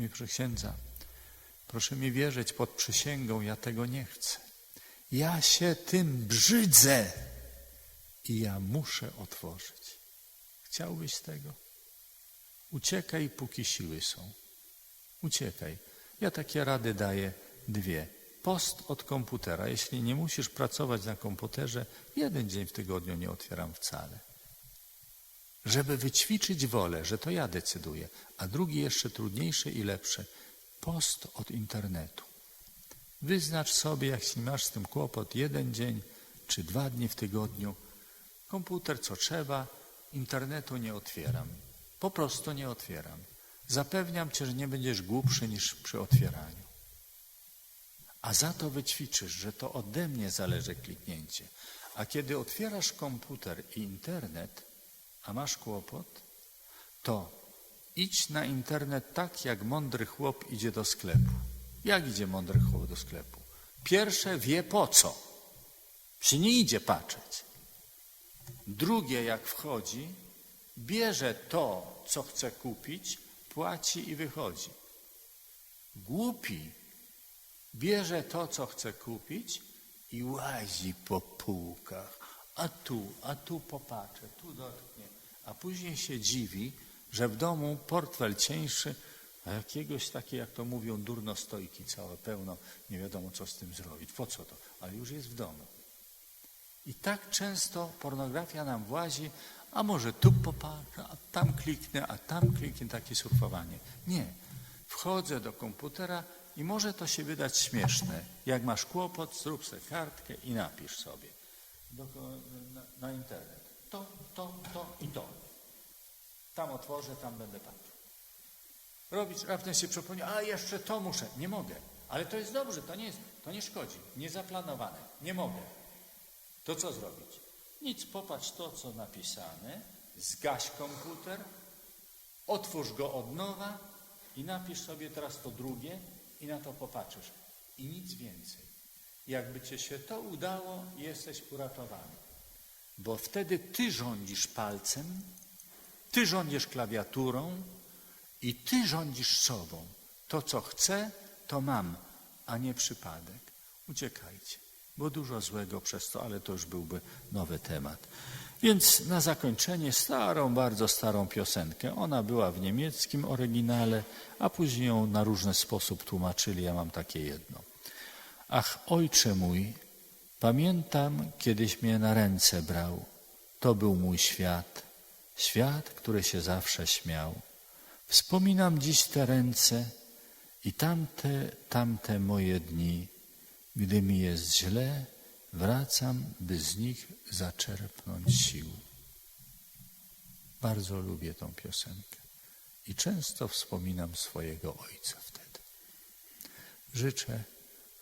Mówi, proszę księdza, proszę mi wierzyć pod przysięgą, ja tego nie chcę. Ja się tym brzydzę i ja muszę otworzyć. Chciałbyś tego? Uciekaj, póki siły są. Uciekaj. Ja takie rady daję dwie. Post od komputera. Jeśli nie musisz pracować na komputerze, jeden dzień w tygodniu nie otwieram wcale. Żeby wyćwiczyć wolę, że to ja decyduję. A drugi jeszcze trudniejszy i lepszy. Post od internetu. Wyznacz sobie, jeśli masz z tym kłopot, jeden dzień czy dwa dni w tygodniu. Komputer co trzeba, internetu nie otwieram. Po prostu nie otwieram. Zapewniam cię, że nie będziesz głupszy niż przy otwieraniu. A za to wyćwiczysz, że to ode mnie zależy kliknięcie. A kiedy otwierasz komputer i internet, a masz kłopot, to idź na internet tak, jak mądry chłop idzie do sklepu. Jak idzie mądry chłop do sklepu? Pierwsze wie po co. Się nie idzie patrzeć. Drugie, jak wchodzi, bierze to, co chce kupić, płaci i wychodzi. Głupi bierze to, co chce kupić i łazi po półkach. A tu, a tu popatrzy, tu dotknie. A później się dziwi, że w domu portfel cieńszy, a jakiegoś takie, jak to mówią, durnostojki całe pełno, nie wiadomo co z tym zrobić. Po co to? Ale już jest w domu. I tak często pornografia nam włazi, a może tu popatrzę, a tam kliknę, a tam kliknę, takie surfowanie. Nie. Wchodzę do komputera i może to się wydać śmieszne. Jak masz kłopot, zrób sobie kartkę i napisz sobie do, na, na internet. To, to, to i to. Tam otworzę, tam będę patrzył. Robić, raptem się przypomniał, a jeszcze to muszę. Nie mogę. Ale to jest dobrze, to nie, jest, to nie szkodzi. Niezaplanowane. Nie mogę. To co zrobić? Nic, popatrz to, co napisane, zgaś komputer, otwórz go od nowa i napisz sobie teraz to drugie i na to popatrzysz. I nic więcej. Jakby ci się to udało, jesteś uratowany. Bo wtedy ty rządzisz palcem, ty rządzisz klawiaturą i ty rządzisz sobą. To, co chcę, to mam, a nie przypadek. Uciekajcie. Było dużo złego przez to, ale to już byłby nowy temat. Więc na zakończenie starą, bardzo starą piosenkę. Ona była w niemieckim oryginale, a później ją na różny sposób tłumaczyli. Ja mam takie jedno. Ach, ojcze mój, pamiętam, kiedyś mnie na ręce brał. To był mój świat, świat, który się zawsze śmiał. Wspominam dziś te ręce i tamte, tamte moje dni. Gdy mi jest źle, wracam, by z nich zaczerpnąć sił. Bardzo lubię tą piosenkę i często wspominam swojego ojca wtedy. Życzę,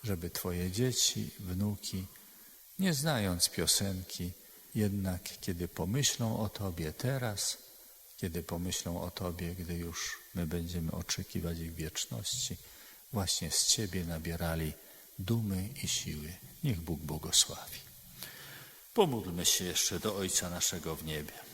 żeby Twoje dzieci, wnuki, nie znając piosenki, jednak kiedy pomyślą o Tobie teraz, kiedy pomyślą o Tobie, gdy już my będziemy oczekiwać ich wieczności, właśnie z Ciebie nabierali dumy i siły. Niech Bóg błogosławi. Pomódlmy się jeszcze do Ojca naszego w niebie.